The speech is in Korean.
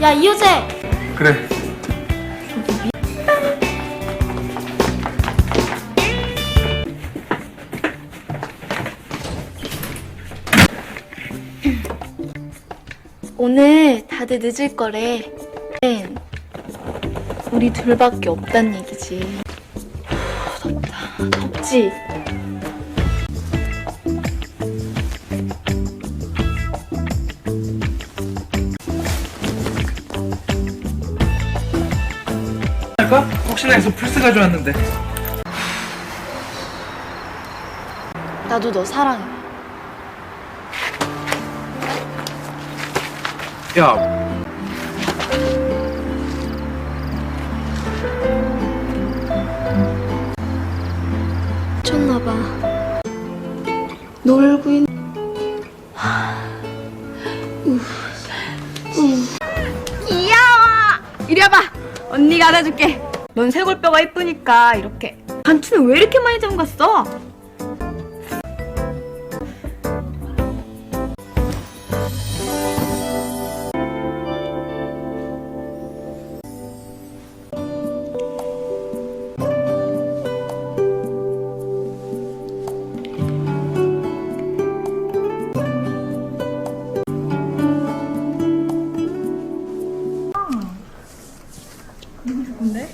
야 이효재 그래. 오늘 다들 늦을 거래 네. 우리 둘밖에 없단 얘기지 후, 덥다 덥지? 할까? 혹시나 해서 플스 가져왔는데. 나도 너 사랑해 야, 미쳤나봐 놀고 있... 귀여워! 이리 와봐! 언니가 안아줄게. 넌 쇄골뼈가 예쁘니까 이렇게. 단추는 왜 이렇게 많이 잠갔어? 너무 좋은데?